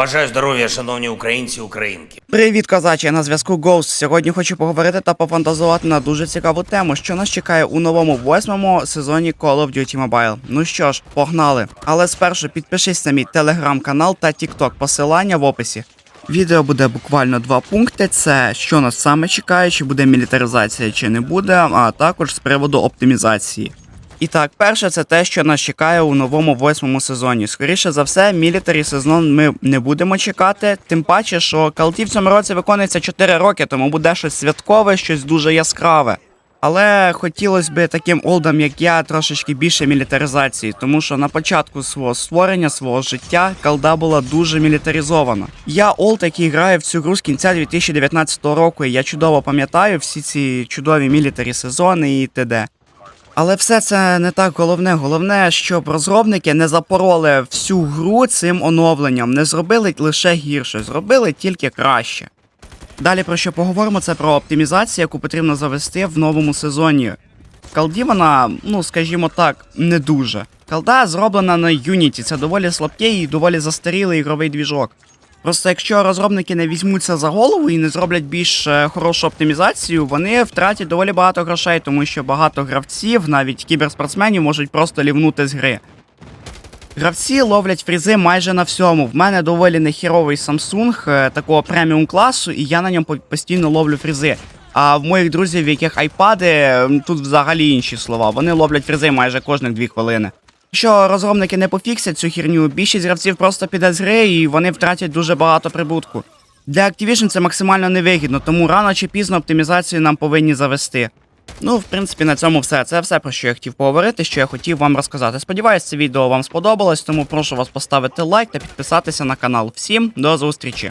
Бажаю здоров'я, шановні українці, українки. Привіт, козачі! На зв'язку Ghost. Сьогодні хочу поговорити та пофантазувати на дуже цікаву тему, що нас чекає у новому восьмому сезоні Call of Duty Mobile. Ну що ж, погнали! Але спершу підпишись на мій телеграм-канал та TikTok, посилання в описі. Відео буде буквально два пункти: це що нас саме чекає, чи буде мілітаризація, чи не буде, а також з приводу оптимізації. І так, перше, це те, що нас чекає у новому восьмому сезоні. Скоріше за все, мілітарі сезон ми не будемо чекати. Тим паче, що Калті в цьому році виконується 4 роки, тому буде щось святкове, щось дуже яскраве. Але хотілося б таким олдам, як я, трошечки більше мілітаризації, тому що на початку свого створення, свого життя, калда була дуже мілітаризована. Я олд, який грає в цю гру з кінця 2019 року, і я чудово пам'ятаю всі ці чудові мілітарі сезони і т.д. Але все це не так головне. Головне, щоб розробники не запороли всю гру цим оновленням, не зробили лише гірше, зробили тільки краще. Далі про що поговоримо, це про оптимізацію, яку потрібно завести в новому сезоні. В Калді вона, ну скажімо так, не дуже. Калда зроблена на Unity, це доволі слабкий і доволі застарілий ігровий двіжок. Просто якщо розробники не візьмуться за голову і не зроблять більш е, хорошу оптимізацію, вони втратять доволі багато грошей, тому що багато гравців, навіть кіберспортсменів, можуть просто лівнути з гри. Гравці ловлять фрізи майже на всьому. В мене доволі нехіровий Samsung е, такого преміум класу, і я на ньому постійно ловлю фрізи. А в моїх друзів, в яких айпади, тут взагалі інші слова. Вони ловлять фрізи майже кожних дві хвилини. Якщо розробники не пофіксять цю херню, більшість гравців просто піде з гри і вони втратять дуже багато прибутку. Для Activision це максимально невигідно, тому рано чи пізно оптимізацію нам повинні завести. Ну, в принципі, на цьому все. Це все про що я хотів поговорити, що я хотів вам розказати. Сподіваюсь, це відео вам сподобалось, тому прошу вас поставити лайк та підписатися на канал. Всім до зустрічі!